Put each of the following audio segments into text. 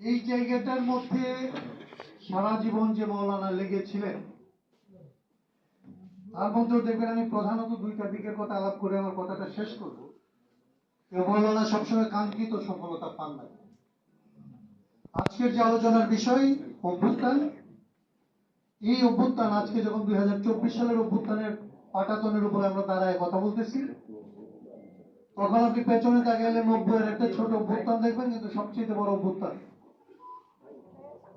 এই জায়গাটার মধ্যে সারা জীবন যে মৌলানা লেগেছিলেন, তার মধ্যেও দেখবেন আমি প্রধানত দুইটা দিকের কথা আলাপ করে আমার কথাটা শেষ করব। মৌলানা সবসময় কাঙ্ক্ষিত সফলতা পান না। আজকের যে আলোচনার বিষয়, অভ্যুত্থান। এই অভ্যুত্থান আজকে যখন দুই হাজার চব্বিশ সালের অভ্যুত্থানের পাটাতনের উপরে আমরা দাঁড়ায় কথা বলতেছি, তখন আপনি পেছনে তাকাইলে নব্বই এর একটা ছোট অভ্যুত্থান দেখবেন, কিন্তু সবচেয়ে বড় অভ্যুত্থান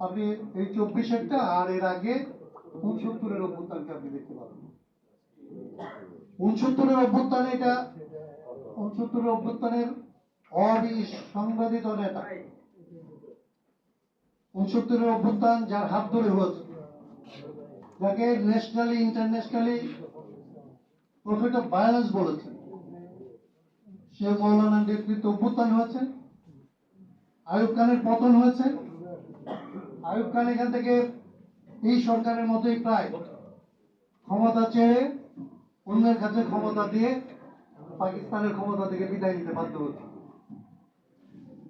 আপনি এই চব্বিশেরটা আর এর আগে উনসত্তরের অভ্যুত্থানকে আপনি দেখতে পাবেন। উনসত্তরের অভ্যুত্থানে এটা, উনসত্তরের অভ্যুত্থানের অবিসংবাদিত নেতা। উনসত্তরের অভ্যুত্থান যার হাত ধরে হয়েছে, যাকে nationally, internationally prophet of violence বলেছে সে মৌলানার নেতৃত্বে অভ্যুত্থান হয়েছে, আয়ুব খানের পতন হয়েছে আয়ুব খান এখান থেকে এই সরকারের মতোই প্রায় ক্ষমতা চেয়ে অন্যের কাছে ক্ষমতা দিয়ে পাকিস্তানের ক্ষমতা থেকে বিদায় নিতে বাধ্য হচ্ছে।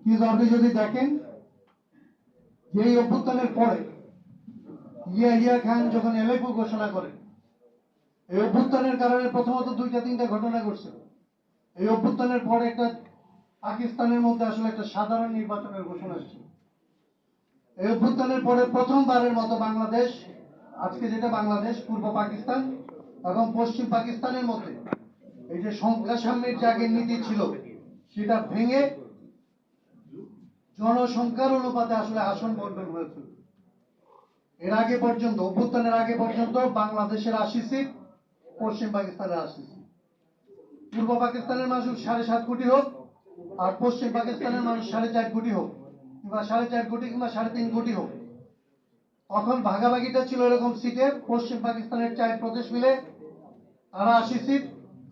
কিন্তু আপনি যদি দেখেন এই অভ্যুত্থানের পরে ইয়া ইয়া খান যখন এলএফও ঘোষণা করে, এই অভ্যুত্থানের কারণে প্রথমত দুইটা তিনটা ঘটনা ঘটছে। এই অভ্যুত্থানের পরে একটা পাকিস্তানের মধ্যে আসলে একটা সাধারণ নির্বাচনের ঘোষণা এসেছে এই অভ্যুত্থানের পরে প্রথমবারের মতো বাংলাদেশ, আজকে যেটা বাংলাদেশ, পূর্ব পাকিস্তান এবং পশ্চিম পাকিস্তানের মধ্যে। এই যে সংখ্যা সাম্যের যে আগের নীতি ছিল, সেটা ভেঙে জনসংখ্যার অনুপাতে আসলে আসন বন্টন হয়েছিল। এর আগে পর্যন্ত, অভ্যুত্থানের আগে পর্যন্ত বাংলাদেশের আশি সিট, পশ্চিম পাকিস্তানের আশি সিট। পূর্ব পাকিস্তানের মানুষ সাড়ে সাত কোটি হোক, আর পশ্চিম পাকিস্তানের মানুষ সাড়ে চার কোটি হোক। কিংবা সাড়ে চার কোটি কিংবা সাড়ে তিন কোটি হোক। তখন ভাগাভাগিটা ছিল এরকম সিটে, পশ্চিম পাকিস্তানের চার প্রদেশ মিলে তারা আশি সিট।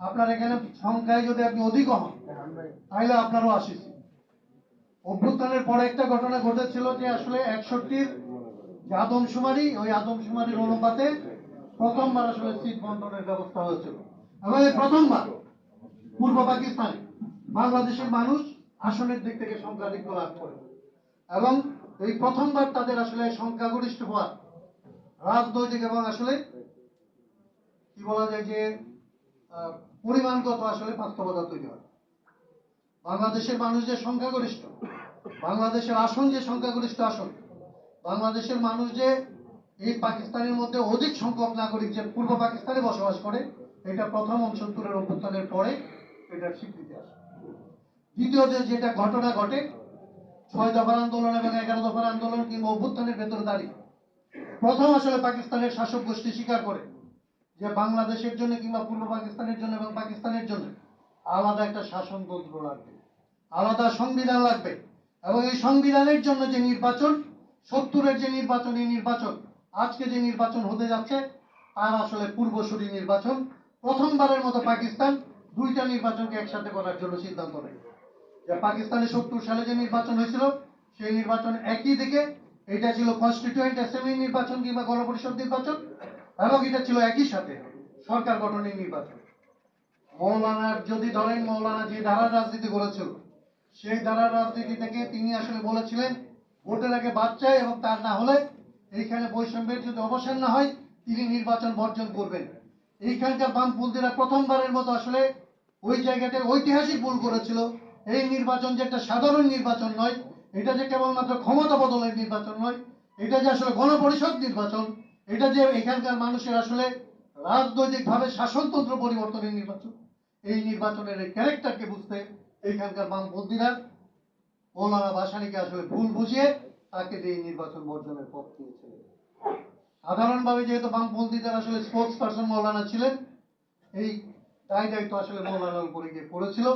আপনার এখানে সংখ্যায় যদি আপনি অধিক হন, তাহলে আপনারও আশি সিট। অভ্যুত্থানের পরে একটা ঘটনা ঘটেছিল যে আসলে একষট্টির যে আদমশুমারি, ওই আদমশুমারির অনুপাতে প্রথমবার আসলে সিট বন্টনের ব্যবস্থা হয়েছিল। এবং এই প্রথমবার পূর্ব পাকিস্তানে বাংলাদেশের মানুষ আসনের দিক থেকে সংখ্যাধিক্য লাভ করে। এবং এই প্রথমবার তাদের আসলে সংখ্যাগরিষ্ঠ হওয়ার রাজনৈতিক এবং আসলে কি বলা যায় যে পরিমাণগত আসলে বাস্তবতা তৈরি হয়। বাংলাদেশের মানুষ যে সংখ্যাগরিষ্ঠ, বাংলাদেশের আসন যে সংখ্যাগরিষ্ঠ আসন, বাংলাদেশের মানুষ যে এই পাকিস্তানের মধ্যে অধিক সংখ্যক নাগরিক যে পূর্ব পাকিস্তানে বসবাস করে, এটা প্রথম অংশত্তরের অভ্যুত্থানের পরে এটার স্বীকৃতি আসে। দ্বিতীয় যে যেটা ঘটনা ঘটে ছয় দফার আন্দোলন এবং এগারো দফার আন্দোলন কিংবা অভ্যুত্থানের ভেতরে দাঁড়িয়ে। প্রথম আসলে পাকিস্তানের শাসক গোষ্ঠী স্বীকার করে যে বাংলাদেশের জন্য কিংবা পূর্ব পাকিস্তানের জন্য এবং পাকিস্তানের জন্য আলাদা একটা শাসনতন্ত্র লাগবে, আলাদা সংবিধান লাগবে এবং এই সংবিধানের জন্য যে নির্বাচন, সত্তরের যে নির্বাচন, এই নির্বাচন, আজকে যে নির্বাচন হতে যাচ্ছে, তার আসলে পূর্বসূরি নির্বাচন, প্রথমবারের মতো পাকিস্তান দুইটা নির্বাচনকে একসাথে করার জন্য সিদ্ধান্ত নেয়। যে পাকিস্তানে সত্তর সালে যে নির্বাচন হয়েছিল, সেই নির্বাচন একই দিকে এটা ছিল কনস্টিটিউয়েন্ট অ্যাসেম্বলি নির্বাচন কিংবা গণপরিষদ নির্বাচন, এবং এটা ছিল একই সাথে সরকার গঠনের নির্বাচন। মৌলানার যদি ধরেন, মৌলানা যে ধারার রাজনীতি করেছিল, সেই ধারার রাজনীতি থেকে তিনি আসলে বলেছিলেন, ভোটের আগে বাদ চায় এবং তার না হলে এইখানে বৈষম্যের যদি অবসান না হয়, তিনি নির্বাচন বর্জন করবেন। এইখানকার বামপন্থীরা প্রথমবারের মতো আসলে ওই জায়গাটায় ঐতিহাসিক ভুল করেছিল। এই নির্বাচন যে একটা সাধারণ নির্বাচন নয়, এটা যে কেবলমাত্র ক্ষমতা বদলের নির্বাচন নয়, এটা যে আসলে গণপরিষদ নির্বাচন, এটা যে এখানকার মানুষের আসলে রাজনৈতিকভাবে শাসনতন্ত্র পরিবর্তনের নির্বাচন, এই নির্বাচনের এই ক্যারেক্টারকে বুঝতে এইখানকার বামপন্থীরা মৌলানা বাসানিকে আসলে ভুল বুঝিয়ে তাকে দিয়ে নির্বাচন বর্জনের পথ দিয়েছিলেন। সাধারণভাবে যেহেতু বামপন্থীদের আসলে স্পোর্টস পার্সন মৌলানা ছিলেন, এই দায় দায়িত্ব আসলে মৌলানার উপরে গিয়ে পড়েছিল।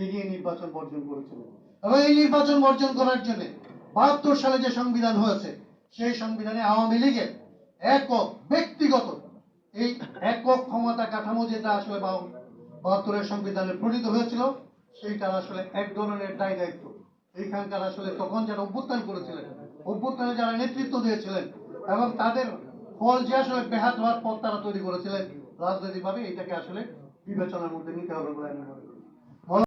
এই নিয়ে নির্বাচন বর্জন করেছিলেন। এবং এই নির্বাচন বর্জন করার জন্য বাহাত্তর সালে যে সংবিধান হয়েছে, সেই সংবিধানে আওয়ামী লীগের একক, ব্যক্তিগত এই একক ক্ষমতা কাঠামো যেটা আসলে বাহাত্তরের সংবিধানে প্রণীত হয়েছিল সেইটার আসলে এক ধরনের দায় দায়িত্ব। এইখানকার আসলে তখন যারা অভ্যুত্থান করেছিলেন, অভ্যুত্থানে যারা নেতৃত্ব দিয়েছিলেন এবং তাদের ফল যে আসলে বেহাত হওয়ার পথ তারা তৈরি করেছিলেন, রাজনৈতিকভাবে এটাকে আসলে বিবেচনার মধ্যে নিতে হবে বলে আমি মনে